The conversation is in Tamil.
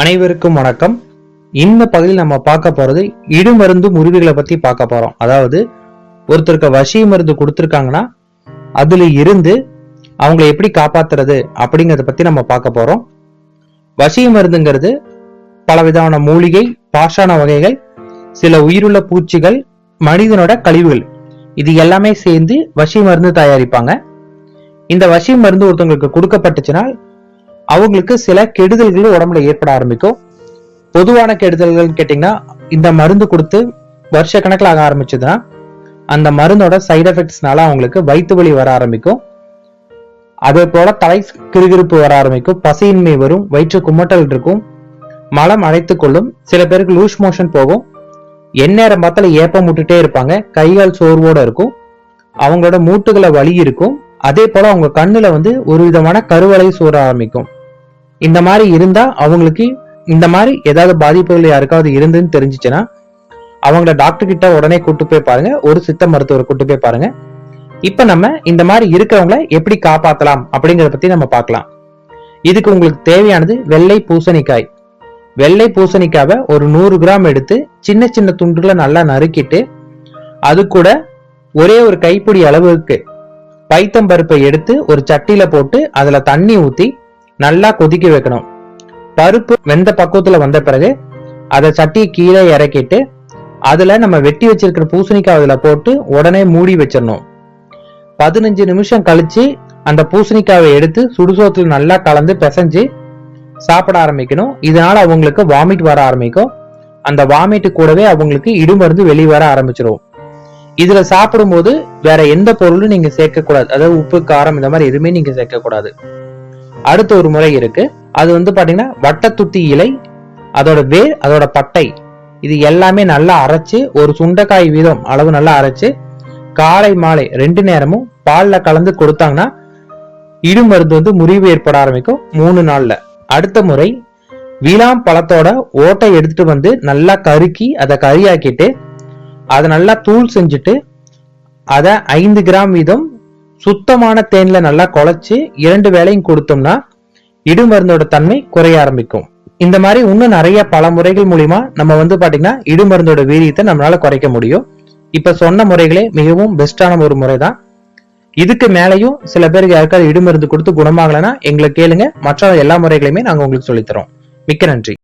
அனைவருக்கும் வணக்கம். இந்த பகுதியில் நம்ம பார்க்க போறது இடுமருந்து முறிவுகளை பத்தி பார்க்க போறோம். அதாவது ஒருத்தருக்கு வசி மருந்து கொடுத்துருக்காங்கன்னா அதுல இருந்து அவங்களை எப்படி காப்பாத்துறது அப்படிங்கறத பத்தி நம்ம பார்க்க போறோம். வசி மருந்துங்கிறது பலவிதமான மூலிகை பாஷான வகைகள் சில உயிருள்ள பூச்சிகள் மனிதனோட கழிவுகள். இது எல்லாமே சேர்ந்து வசி மருந்து தயாரிப்பாங்க. இந்த வசி மருந்து ஒருத்தவங்களுக்கு கொடுக்கப்பட்டுச்சுன்னா அவங்களுக்கு சில கெடுதல்கள் உடம்புல ஏற்பட ஆரம்பிக்கும். பொதுவான கெடுதல்கள்னு கேட்டிங்கன்னா இந்த மருந்து கொடுத்து வருஷ கணக்கில் ஆக ஆரம்பிச்சதுன்னா அந்த மருந்தோட சைடு எஃபெக்ட்ஸ்னால அவங்களுக்கு வயிற்று வலி வர ஆரம்பிக்கும். அதே போல தலை கிருகிருப்பு வர ஆரம்பிக்கும். பசியின்மை வரும் வயிற்று குமட்டல் இருக்கும். மலம் அடைத்துக் கொள்ளும். சில பேருக்கு லூஸ் மோஷன் போகும். எந்நேரம் பார்த்தாலும் ஏப்பம் விட்டுட்டே இருப்பாங்க. கைகால் சோர்வோட இருக்கும். அவங்களோட மூட்டுகளை வலி இருக்கும். அதே போல அவங்க கண்ணுல வந்து ஒரு விதமான கருவலை சோற ஆரம்பிக்கும். இந்த மாதிரி இருந்தா அவங்களுக்கு இந்த மாதிரி ஏதாவது பாதிப்புகள் யாருக்காவது இருந்துன்னு தெரிஞ்சிச்சுன்னா அவங்கள டாக்டர் கிட்ட உடனே கூட்டு போய் பாருங்க. ஒரு சித்த மருத்துவரை கூட்டு போய் பாருங்க. இப்ப நம்ம இந்த மாதிரி இருக்கிறவங்கள எப்படி காப்பாத்தலாம் அப்படிங்கறத பத்தி நம்ம பார்க்கலாம். இதுக்கு உங்களுக்கு தேவையானது வெள்ளை பூசணிக்காய். வெள்ளை பூசணிக்காவை ஒரு நூறு கிராம் எடுத்து சின்ன சின்ன துண்டுகளை நல்லா நறுக்கிட்டு அது கூட ஒரே ஒரு கைப்பிடி அளவுக்கு பைத்தம் பருப்பை எடுத்து ஒரு சட்டியில போட்டு அதுல தண்ணி ஊத்தி நல்லா கொதிக்க வைக்கணும். பருப்பு வெந்த பக்குவத்துல வந்த பிறகு அதை சட்டியை கீழே இறக்கிட்டு அதுல நம்ம வெட்டி வச்சிருக்கிற பூசணிக்காய் அதுல போட்டு உடனே மூடி வச்சிடணும். பதினஞ்சு நிமிஷம் கழிச்சு அந்த பூசணிக்காவை எடுத்து சுடுசோத்துல நல்லா கலந்து பிசைஞ்சு சாப்பிட ஆரம்பிக்கணும். இதனால அவங்களுக்கு வாமிட் வர ஆரம்பிக்கும். அந்த வாமிட்டு கூடவே அவங்களுக்கு இடுமருந்து வெளியே வர ஆரம்பிச்சிடும் இதுல சாப்பிடும்போது வேற எந்த பொருளும் நீங்க சேர்க்க கூடாது அதாவது உப்பு காரம் இந்த மாதிரி எதுவுமே நீங்க சேர்க்க கூடாது அடுத்த ஒரு முறை இருக்கு. அது வந்து பாத்தீங்கன்னா வட்டத்துத்தி இலை அதோட வேர் அதோட பட்டை. இது எல்லாமே நல்லா அரைச்சு ஒரு சுண்டைக்காய் வீதம் அளவு நல்லா அரைச்சு காலை மாலை ரெண்டு நேரமும் பால்ல கலந்து கொடுத்தாங்கன்னா இடுமருந்து வந்து முறிவு ஏற்பட ஆரம்பிக்கும் மூணு நாள்ல. அடுத்த முறை வீலாம் பழத்தோட ஓட்டை எடுத்துட்டு வந்து நல்லா கருக்கி அதை கறியாக்கிட்டு அதை நல்லா தூள் செஞ்சுட்டு அதை ஐந்து கிராம் வீதம் சுத்தமான தேன்ல நல்லா குழைச்சு இரண்டு வேலையும் கொடுத்தோம்னா இடுமருந்தோட தன்மை குறைய ஆரம்பிக்கும். இந்த மாதிரி இன்னும் நிறைய பல முறைகள் மூலியமா நம்ம வந்து பாத்தீங்கன்னா இடுமருந்தோட வீரியத்தை நம்மளால குறைக்க முடியும். இப்ப சொன்ன முறைகளே மிகவும் பெஸ்டான ஒரு முறை தான் இதுக்கு மேலையும் சில பேருக்கு யாருக்காவது இடுமருந்து கொடுத்து குணமாகலைன்னா எங்களை கேளுங்க. மற்ற எல்லா முறைகளையுமே நாங்க உங்களுக்கு சொல்லித்தரோம். மிக்க நன்றி.